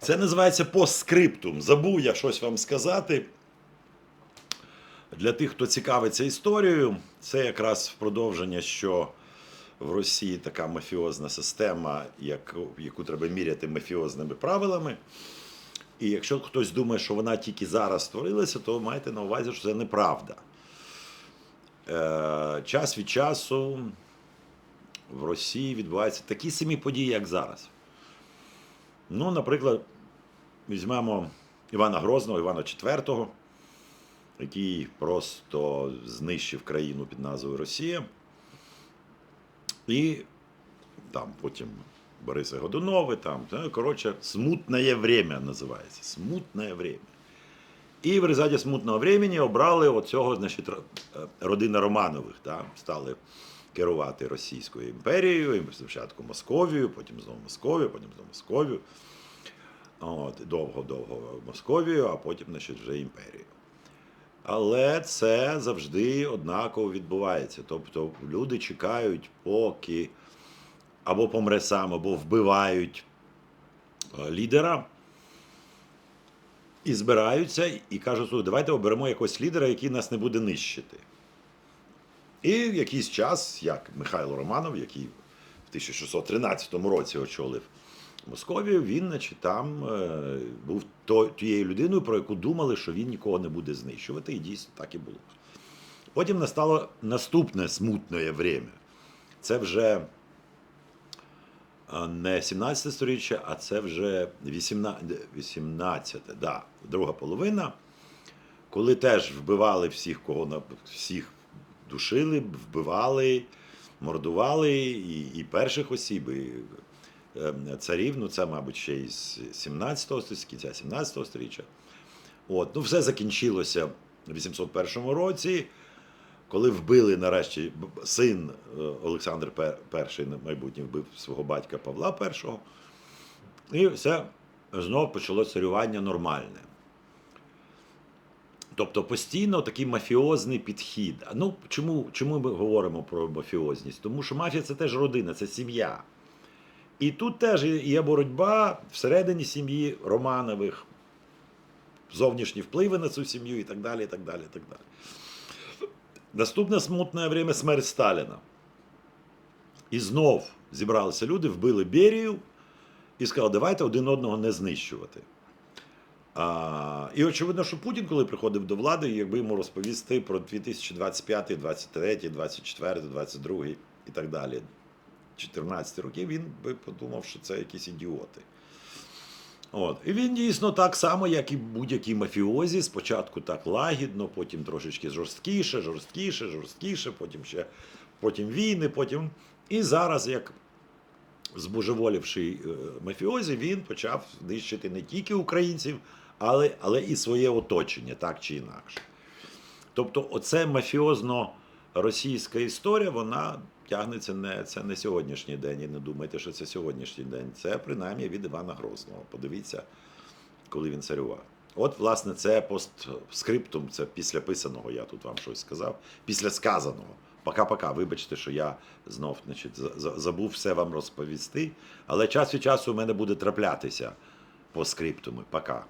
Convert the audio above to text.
Це називається постскриптум. Забув я щось вам сказати. Для тих, хто цікавиться історією, це якраз продовження, що в Росії така мафіозна система, яку, яку треба міряти мафіозними правилами. І якщо хтось думає, що вона тільки зараз створилася, то майте на увазі, що це неправда. Е, час від часу в Росії відбуваються такі самі події, як зараз. Ну, наприклад, візьмемо Івана Грозного, Івана IV, який просто знищив країну під назвою Росія. І там потім Бориса Годунови, там, коротше, смутне время називається. Смутне время. І в результаті смутного времени обрали оцього, значить, е, родина Романових, да, стали керувати Російською імперією, спочатку Московією, потім знову Московію, потім знову Московію. Довго-довго Московію, а потім, значить, вже імперію. Але це завжди однаково відбувається. Тобто люди чекають, поки або помре сам, або вбивають е, лідера. І збираються і кажуть, «Слухай, давайте оберемо якогось лідера, який нас не буде нищити. І якийсь час, як Михайло Романов, який в 1613 році очолив Московію, він, значить, там е, був тією людиною, про яку думали, що він нікого не буде знищувати, і дійсно так і було. Потім настало наступне смутне время. Це вже не 17 сторіччя, а це вже 18, 18 да, друга половина, коли теж вбивали всіх, кого всіх душили, вбивали, мордували і, і перших осіб, і е, царів, ну це, мабуть, ще із 17-го з кінця 17-го сторіччя. От, ну, все закінчилося в 801 році, коли вбили нарешті син е, Олександр І, майбутній вбив свого батька Павла І. І все знову почало царювання нормальне. Тобто постійно такий мафіозний підхід. Ну, чому, чому ми говоримо про мафіозність? Тому що мафія це теж родина, це сім'я. І тут теж є боротьба всередині сім'ї Романових, зовнішні впливи на цю сім'ю і так далі. і так далі, і так далі. Наступне смутне время смерть Сталіна. І знов зібралися люди, вбили Берію і сказали, давайте один одного не знищувати. А, і очевидно, що Путін, коли приходив до влади, якби йому розповісти про 2025, 23, 24, 22 і так далі, 14 роки, він би подумав, що це якісь ідіоти. От. І він дійсно так само, як і будь-який мафіозі, спочатку так лагідно, потім трошечки жорсткіше, жорсткіше, жорсткіше, потім ще потім війни, потім. І зараз, як збожеволівший е, мафіозі, він почав нищити не тільки українців, але, але і своє оточення, так чи інакше. Тобто, оце мафіозно-російська історія, вона тягнеться не це не сьогоднішній день. І не думайте, що це сьогоднішній день. Це принаймні від Івана Грозного. Подивіться, коли він царював. От, власне, це постскриптум, це після писаного, я тут вам щось сказав, після сказаного. Пока-пока. Вибачте, що я знов значить, за- за- забув все вам розповісти. Але час від часу у мене буде траплятися по скриптуми. Пока.